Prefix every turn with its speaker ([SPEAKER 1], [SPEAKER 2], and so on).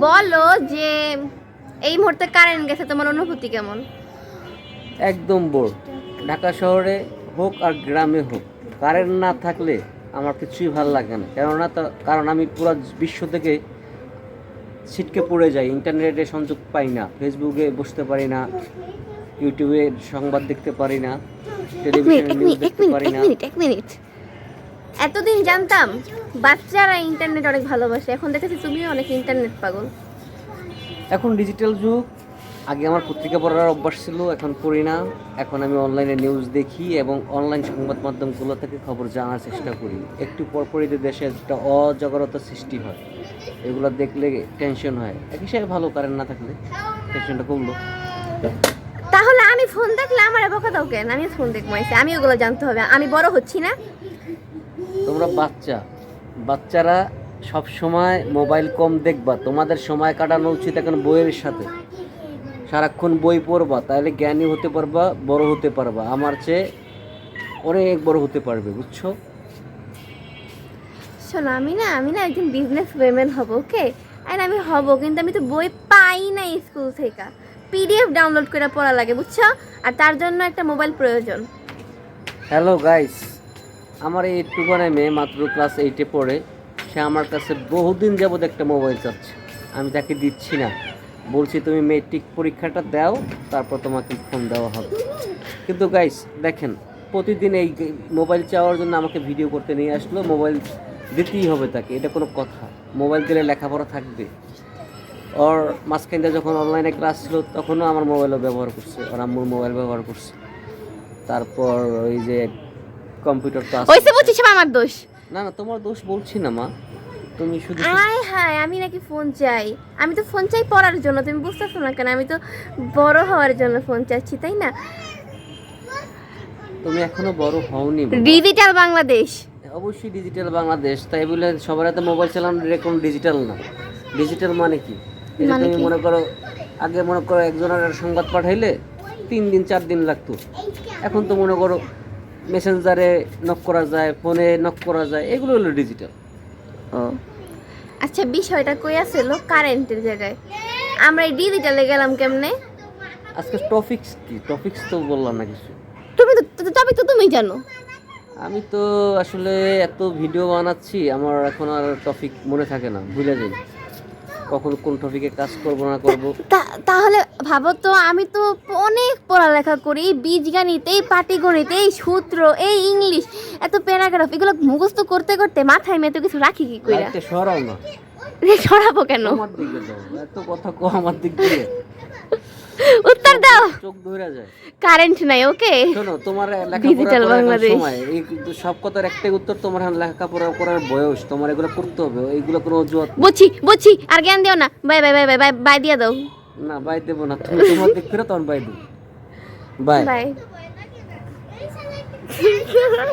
[SPEAKER 1] বলো যে এই মুহূর্তে কারেন্ট গেছে তোমার অনুভূতি কেমন?
[SPEAKER 2] একদম বোর। ঢাকা শহরে হোক আর গ্রামে হোক কারেন্ট না থাকলে আমার কিছুই ভালো লাগে না। কেননা তা- কারণ আমি পুরো বিশ্ব থেকে ছিটকে পড়ে যাই ইন্টারনেটে সংযোগ পাই না ফেসবুকে বসতে পারি না ইউটিউবে সংবাদ দেখতে পারি না
[SPEAKER 1] এক
[SPEAKER 2] টেলিভিশনে
[SPEAKER 1] এক
[SPEAKER 2] নিউজ
[SPEAKER 1] এক
[SPEAKER 2] দেখতে
[SPEAKER 1] মিনিট
[SPEAKER 2] পারি
[SPEAKER 1] এক
[SPEAKER 2] না।
[SPEAKER 1] মিনিট এক মিনিট। এতদিন জানতাম বাচ্চারা ইন্টারনেট অনেক ভালোবাসে এখন দেখেছি তুমিও অনেক ইন্টারনেট পাগল।
[SPEAKER 2] এখন ডিজিটাল যুগ আগে আমার পত্রিকা পড়ার অভ্যাস ছিল এখন পড়ি না। এখন আমি অনলাইনে নিউজ দেখি এবং অনলাইন সংবাদ মাধ্যমগুলো থেকে খবর জানার চেষ্টা করি। একটু পরপরই যে দেশে একটা অজাগরতা সৃষ্টি হয় এগুলো দেখলে টেনশন হয়। এক হিসাবে ভালো কারেন্ট না থাকলে টেনশনটা কমলো।
[SPEAKER 1] তাহলে আমি ফোন দেখলে আমার বকা দাও কেন? আমি ফোন দেখব আমি ওগুলো জানতে হবে। আমি বড় হচ্ছি না।
[SPEAKER 2] তোমরা বাচ্চা। বাচ্চারা সব সময় মোবাইল কম দেখবা। তোমাদের সময় কাটানো উচিত এখন বইয়ের সাথে। সারাক্ষণ বই পড়বা তাহলে জ্ঞানী হতে পারবা বড় হতে পারবা। আমার চেয়ে অনেক বড় হতে পারবে বুঝছ?
[SPEAKER 1] শোনো আমি না আমি না একজন বিজনেস ওয়েমেন হব ওকে আর আমি হব কিন্তু আমি তো বই পাই না স্কুল থেকে। পিডিএফ ডাউনলোড করে পড়া লাগে বুঝছ? আর তার জন্য একটা মোবাইল প্রয়োজন।
[SPEAKER 2] হ্যালো গাইস আমার এই টুবানে মেয়ে মাত্র ক্লাস এইটে পড়ে, সে আমার কাছে বহুদিন যাবত একটা মোবাইল চাচ্ছে। আমি তাকে দিচ্ছি না। বলছি, তুমি মেট্রিক পরীক্ষাটা দাও, তারপর তোমাকে ফোন দেওয়া হবে। কিন্তু গাইস দেখেন, প্রতিদিন এই মোবাইল চাওয়ার জন্য আমাকে ভিডিও করতে নিয়ে আসলো। মোবাইল দিতেই হবে তাকে, এটা কোনো কথা। মোবাইল দিলে লেখাপড়া থাকবে। ওর মাঝখানটা যখন অনলাইনে ক্লাস ছিল, তখনও আমার মোবাইলও ব্যবহার করছে, ওর আম্মুর মোবাইল ব্যবহার করছে। তারপর ওই যে কম্পিউটার ক্লাস
[SPEAKER 1] ওইসে বুঝছি সব আমার দোষ।
[SPEAKER 2] না না তোমার দোষ বলছি না মা। তুমি শুধু
[SPEAKER 1] আয় হায় আমি নাকি ফোন চাই। আমি তো ফোন চাই পড়ার জন্য তুমি বুঝতেছো না কেন? আমি তো বড় হওয়ার জন্য ফোন চাচ্ছি তাই না?
[SPEAKER 2] তুমি এখনও বড় হওনি
[SPEAKER 1] ডিজিটাল বাংলাদেশ
[SPEAKER 2] অবশ্যই ডিজিটাল বাংলাদেশ তাই বলে সবার হাতে মোবাইল চালানো এরকম ডিজিটাল না। ডিজিটাল মানে কি? এই
[SPEAKER 1] মানে
[SPEAKER 2] তুমি মনে করো আগে মনে করো একজনের সংবাদ পাঠাইলে তিন দিন চার দিন লাগতো। এখন তো মনে করো মেসেঞ্জারে নক করা যায় ফোনে নক করা যায় এগুলো হলো ডিজিটাল
[SPEAKER 1] ও। আচ্ছা বিষয়টা কই আসলো? কারেন্টের জায়গায়। আমরা এই ডিজিটালে গেলাম কেমনে?
[SPEAKER 2] আজকে টপিক্স কি? টপিকস তো বললাম না কিছু।
[SPEAKER 1] তুমি তো তবে তো তুমি জানো।
[SPEAKER 2] আমি তো আসলে এত ভিডিও বানাচ্ছি আমার এখন আর টপিক মনে থাকে না ভুলে যাই। কখন কোন টপিকে কাজ করব না করব।
[SPEAKER 1] তাহলে ভাবো তো আমি তো অনেক পড়ালেখা করি বীজগণিত এই পাটিগণিত এই সূত্র এই ইংলিশ এত প্যারাগ্রাফ এগুলো মুখস্থ করতে করতে মাথায় মেয়ে তো কিছু রাখি কি কইরা?
[SPEAKER 2] সরাও না।
[SPEAKER 1] রে সরাবো কেন?
[SPEAKER 2] আমার দিকে দাও এত কথা কো আমার দিক দিয়ে।
[SPEAKER 1] উত্তর দাও।
[SPEAKER 2] চোখ ধরে যায়।
[SPEAKER 1] কারেন্ট নাই ওকে?
[SPEAKER 2] শোনো তোমার এখন
[SPEAKER 1] বাংলাদেশ।
[SPEAKER 2] সময় এই সব কথার একটাই উত্তর তোমার লেখাপড়া করার বয়স তোমার এগুলো করতে হবে এইগুলো কোনো অজুহাত।
[SPEAKER 1] বুঝছি বুঝছি আর জ্ঞান দিও না। Bye bye bye bye bye bye দিয়ে দাও।
[SPEAKER 2] না বাই দেবো না তুমি তোমার দিক ফিরে তখন বাই দেবো। বাই।
[SPEAKER 1] বাই।